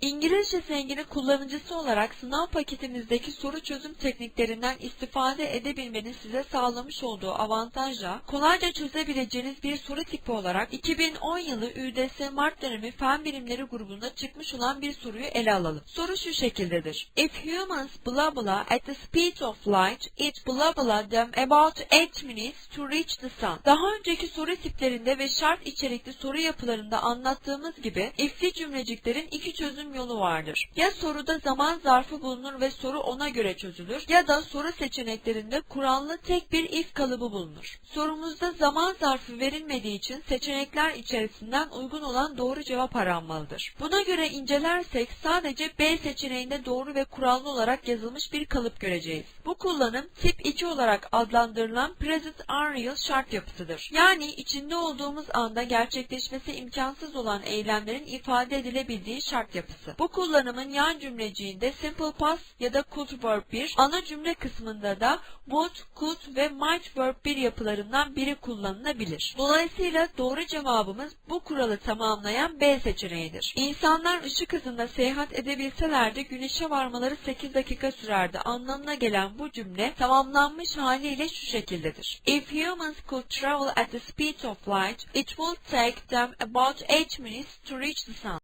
İngilizce zengini kullanıcısı olarak sınav paketimizdeki soru çözüm tekniklerinden istifade edebilmenin size sağlamış olduğu avantajla kolayca çözebileceğiniz bir soru tipi olarak 2010 yılı ÜDS Mart dönemi Fen Bilimleri grubunda çıkmış olan bir soruyu ele alalım. Soru şu şekildedir. If humans blah blah at the speed of light, it blah blah them about 8 minutes to reach the sun. Daha önceki soru tiplerinde ve şart içerikli soru yapılarında anlattığımız gibi ifli cümleciklerin iki çözüm yolu vardır. Ya soruda zaman zarfı bulunur ve soru ona göre çözülür ya da soru seçeneklerinde kurallı tek bir if kalıbı bulunur. Sorumuzda zaman zarfı verilmediği için seçenekler içerisinden uygun olan doğru cevap aranmalıdır. Buna göre incelersek sadece B seçeneğinde doğru ve kurallı olarak yazılmış bir kalıp göreceğiz. Bu kullanım tip 2 olarak adlandırılan present unreal şart yapısıdır. Yani içinde olduğumuz anda gerçekleşmesi imkansız olan eylemlerin ifade edilebildiği şart yapısı. Bu kullanımın yan cümleciğinde simple past ya da could verb 1, ana cümle kısmında da would, could ve might verb 1 yapılarından biri kullanılabilir. Dolayısıyla doğru cevabımız bu kuralı tamamlayan B seçeneğidir. İnsanlar ışık hızında seyahat edebilseler de güneşe varmaları 8 dakika sürerdi anlamına gelen bu cümle tamamlanmış haliyle şu şekildedir. If humans could travel at the speed of light, it would take them about 8 minutes to reach the sun.